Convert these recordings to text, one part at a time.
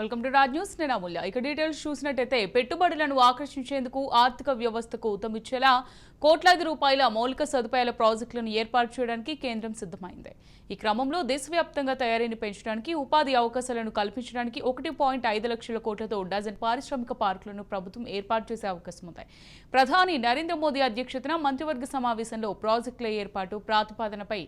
Welcome to Raj news. నేను అమూల్య. ఇక details చూసినట్టయితే పెట్టుబడులను ఆకర్షించేందుకు ఆర్థిక వ్యవస్థకు ఉతమిచ్చేలా కోట్లాది రూపాయల మౌలిక సదుపాయాల ప్రాజెక్టులను ఏర్పాటు చేయడానికి కేంద్రం సిద్ధమైంది. ఈ క్రమంలో దేశవ్యాప్తంగా తయారీని పెంచడానికి ఉపాధి అవకాశాలను కల్పించడానికి ఒకటి పాయింట్ ఐదు లక్షల కోట్లతో డజన్ పారిశ్రామిక పార్కులను ప్రభుత్వం ఏర్పాటు చేసే అవకాశం ఉంది. ప్రధాని నరేంద్ర మోదీ అధ్యక్షతన మంత్రివర్గ సమావేశంలో ప్రాజెక్టుల ఏర్పాటు ప్రాతిపాదనపై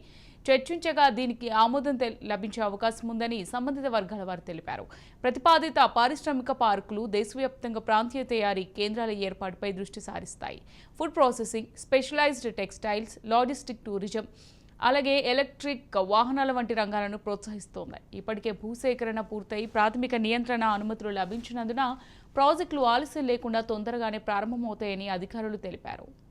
చర్చించగా దీనికి ఆమోదం తె- లభించే అవకాశం ఉందని సంబంధిత వర్గాల వారు తెలిపారు. ప్రతిపాదిత పారిశ్రామిక పార్కులు దేశవ్యాప్తంగా ప్రాంతీయ తయారీ కేంద్రాల ఏర్పాటుపై దృష్టి సారిస్తాయి. Food processing specialised textiles logistic tourism అలాగే ఎలక్ట్రిక్ వాహనాల వంటి రంగాలను ప్రోత్సహిస్తోంది. ఇప్పటికే భూసేకరణ పూర్తయి ప్రాథమిక నియంత్రణ అనుమతులు లభించినందున ప్రాజెక్టులు ఆలస్యం లేకుండా తొందరగానే ప్రారంభమవుతాయని అధికారులు తెలిపారు.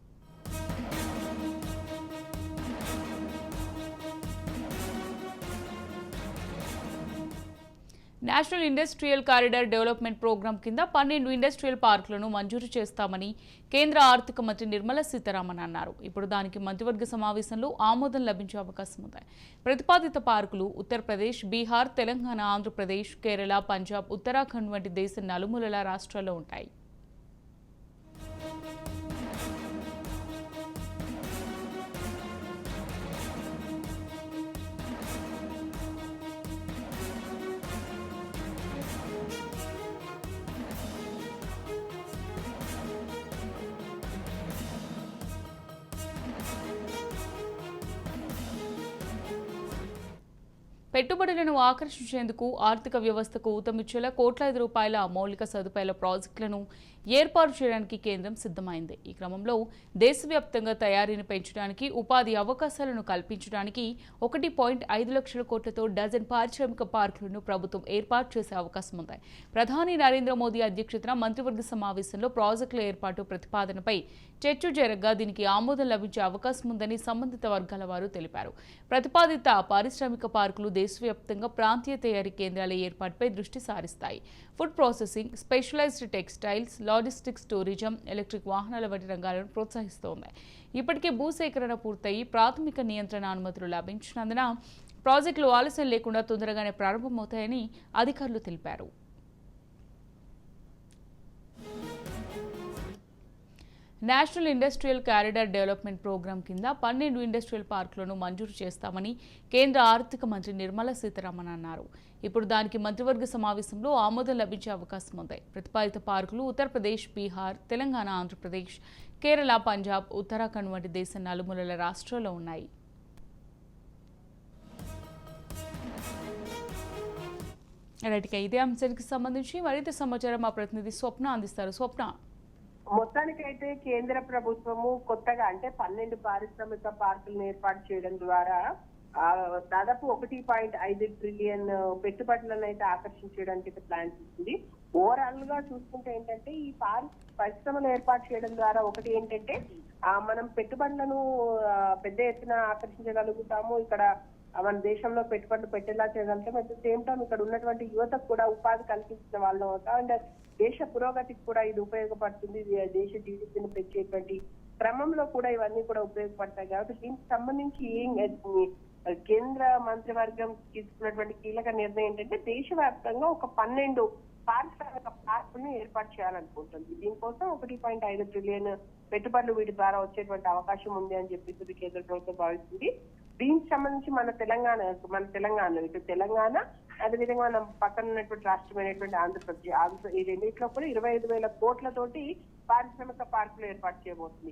National industrial corridor development programme కింద పన్నెండు ఇండస్ట్రియల్ పార్కులను మంజూరు చేస్తామని కేంద్ర ఆర్థిక మంత్రి నిర్మలా సీతారామన్ అన్నారు. ఇప్పుడు దానికి మంత్రివర్గ సమావేశంలో ఆమోదం లభించే అవకాశం ఉంది. ప్రతిపాదిత పార్కులు ఉత్తరప్రదేశ్ బీహార్ తెలంగాణ ఆంధ్రప్రదేశ్ కేరళ పంజాబ్ ఉత్తరాఖండ్ వంటి దేశ నలుమూలల రాష్ట్రాల్లో ఉంటాయి. పెట్టుబడులను ఆకర్షించేందుకు ఆర్థిక వ్యవస్థకు ఊతమిచ్చేలా కోట్లాది రూపాయల మౌలిక సదుపాయాల ప్రాజెక్టులను ఏర్పాటు చేయడానికి కేంద్రం సిద్ధమైంది. ఈ క్రమంలో దేశవ్యాప్తంగా తయారీని పెంచడానికి ఉపాధి అవకాశాలను కల్పించడానికి ఒకటి పాయింట్ ఐదు లక్షల కోట్లతో డజన్ పారిశ్రామిక పార్కులను ప్రభుత్వం ఏర్పాటు చేసే అవకాశం ఉంది. ప్రధాని నరేంద్ర మోదీ అధ్యక్షతన మంత్రివర్గ సమావేశంలో ప్రాజెక్టుల ఏర్పాటు ప్రతిపాదనపై చర్చ జరగగా దీనికి ఆమోదం లభించే అవకాశం ఉందని సంబంధిత వర్గాల వారు తెలిపారు. ప్రతిపాదిత పారిశ్రామిక పార్కులు దేశవ్యాప్తంగా ప్రాంతీయ తయారీ కేంద్రాల ఏర్పాటుపై దృష్టి సారిస్తాయి. Food processing specialised textiles logistics tourism electric వాహనాల వంటి రంగాలను ప్రోత్సహిస్తోంది. ఇప్పటికే భూసేకరణ పూర్తయి ప్రాథమిక నియంత్రణ అనుమతులు లభించినందున ప్రాజెక్టులు ఆలస్యం లేకుండా తొందరగానే ప్రారంభమవుతాయని అధికారులు తెలిపారు. National industrial corridor development programme కింద పన్నెండు ఇండస్ట్రియల్ పార్కులను మంజూరు చేస్తామని కేంద్ర ఆర్థిక మంత్రి నిర్మలా సీతారామన్ అన్నారు. ఇప్పుడు దానికి మంత్రివర్గ సమావేశంలో ఆమోదం లభించే అవకాశం ఉంది. ప్రతిపాదిత పార్కులు ఉత్తరప్రదేశ్ బీహార్ తెలంగాణ ఆంధ్రప్రదేశ్ కేరళ పంజాబ్ ఉత్తరాఖండ్ వంటి దేశ నలుమూలల రాష్ట్రాల్లో ఉన్నాయి. రైట్ ఇదే అంశానికి సంబంధించి మరింత సమాచారం మా ప్రతినిధి స్వప్న అందిస్తారు. స్వప్న మొత్తానికైతే కేంద్ర ప్రభుత్వము కొత్తగా అంటే పన్నెండు పారిశ్రామిక పార్కులను ఏర్పాటు చేయడం ద్వారా ఆ, దాదాపు ఒకటి పాయింట్ ఐదు ట్రిలియన్ పెట్టుబడులను అయితే ఆకర్షించడానికి అయితే ప్లాన్ చేసింది. ఓవరాల్గా చూసుకుంటే ఏంటంటే ఈ పారి పరిశ్రమలు ఏర్పాటు చేయడం ద్వారా ఒకటి ఏంటంటే మనం పెట్టుబడులను పెద్ద ఎత్తున ఆకర్షించగలుగుతాము. ఇక్కడ మన దేశంలో పెట్టుబడులు పెట్టేలా చేయగలుగుతాం అట్ ద సేమ్ టైం ఇక్కడ ఉన్నటువంటి యువతకు కూడా ఉపాధి కల్పించిన వాళ్ళం అవుతాం. అండ్ దేశ పురోగతికి కూడా ఇది ఉపయోగపడుతుంది. దేశ జీడిపిని పెంచేటువంటి క్రమంలో కూడా ఇవన్నీ కూడా ఉపయోగపడతాయి కాబట్టి దీనికి సంబంధించి ఏం కేంద్ర మంత్రివర్గం తీసుకున్నటువంటి కీలక నిర్ణయం ఏంటంటే దేశవ్యాప్తంగా ఒక పన్నెండు పారిశ్రామిక పార్కులను ఏర్పాటు చేయాలనుకుంటుంది. దీనికోసం ఒకటి పాయింట్ ఐదు ట్రిలియన్ పెట్టుబడులు వీటి ద్వారా వచ్చేటువంటి అవకాశం ఉంది అని చెప్పేసి కేంద్ర ప్రభుత్వం భావిస్తుంది. దీనికి సంబంధించి మన తెలంగాణ మన తెలంగాణ ఇటు తెలంగాణ అదేవిధంగా మనం పక్కన ఉన్నటువంటి రాష్ట్రమైనటువంటి ఆంధ్రప్రదేశ్ ఆంధ్ర ఈ రెండింటిలో కూడా ఇరవై ఐదు వేల కోట్లతోటి పారిశ్రామిక పార్కులు ఏర్పాటు చేయబోతుంది.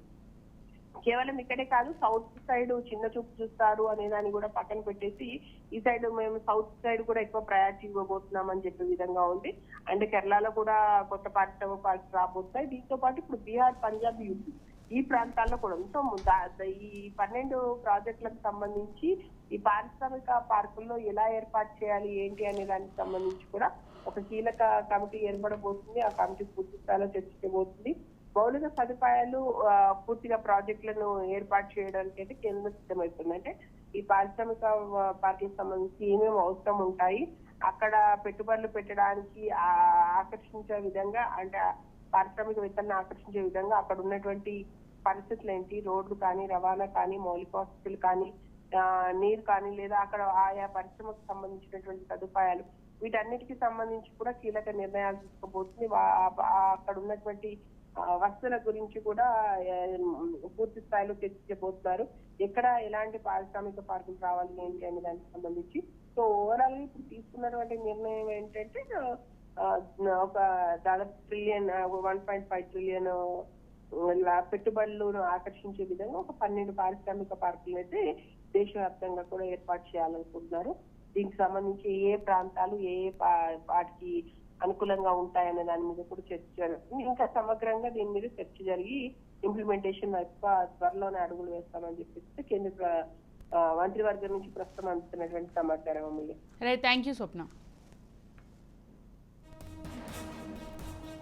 కేవలం ఇక్కడే కాదు సౌత్ సైడ్ చిన్న చూపు చూస్తారు అనే దాన్ని కూడా పక్కన పెట్టేసి ఈ సైడ్ మేము సౌత్ సైడ్ కూడా ఎక్కువ ప్రయారిటీ ఇవ్వబోతున్నాం అని చెప్పే విధంగా ఉంది. అండ్ కేరళలో కూడా కొత్త పారిశ్రామిక పార్కులు రాబోతున్నాయి. దీంతో పాటు ఇప్పుడు బీహార్ పంజాబ్ యూపీ ఈ ప్రాంతాల్లో కూడా సో ఈ పన్నెండు ప్రాజెక్టులకు సంబంధించి ఈ పారిశ్రామిక పార్కుల్లో ఎలా ఏర్పాటు చేయాలి ఏంటి అనే దానికి సంబంధించి కూడా ఒక కీలక కమిటీ ఏర్పడబోతుంది. ఆ కమిటీ పూర్తి స్థాయిలో చర్చించబోతుంది మౌలిక సదుపాయాలు పూర్తిగా ప్రాజెక్టులను ఏర్పాటు చేయడానికి అయితే కేంద్రం సిద్ధమవుతుంది. అంటే ఈ పారిశ్రామిక పార్కులకు సంబంధించి ఏమేమి అవసరం ఉంటాయి అక్కడ పెట్టుబడులు పెట్టడానికి ఆకర్షించే విధంగా అంటే పారిశ్రామికవేత్తలను ఆకర్షించే విధంగా అక్కడ ఉన్నటువంటి పరిస్థితులు ఏంటి రోడ్లు కానీ రవాణా కానీ మౌలిక వసతులు కానీ నీరు కానీ లేదా అక్కడ ఆయా పరిశ్రమకు సంబంధించినటువంటి సదుపాయాలు వీటన్నిటికి సంబంధించి కూడా కీలక నిర్ణయాలు తీసుకోబోతుంది. అక్కడ ఉన్నటువంటి వసతుల వస్తువుల గురించి కూడా పూర్తి స్థాయిలో చర్చించబోతున్నారు. ఎక్కడ ఎలాంటి పారిశ్రామిక పార్కులు రావాలి ఏంటి అనే దానికి సంబంధించి. సో ఓవరాల్ ఇప్పుడు తీసుకున్నటువంటి నిర్ణయం ఏంటంటే ఒక దాదాపు trillion one point five trillion పెట్టుబడులను ఆకర్షించే విధంగా ఒక పన్నెండు పారిశ్రామిక పార్కులు అయితే దేశవ్యాప్తంగా కూడా ఏర్పాటు చేయాలనుకుంటున్నారు. దీనికి సంబంధించి ఏ ప్రాంతాలు ఏ వాటికి అనుకూలంగా ఉంటాయనే దాని మీద కూడా చర్చ జరుగుతుంది. ఇంకా సమగ్రంగా దీని మీద చర్చ జరిగి ఇంప్లిమెంటేషన్ ఎక్కువ త్వరలోనే అడుగులు వేస్తామని చెప్పేసి కేంద్ర మంత్రివర్గం నుంచి ప్రస్తుతం అందుతున్నటువంటి సమాచారం రైట్ థ్యాంక్ యూ స్వప్న.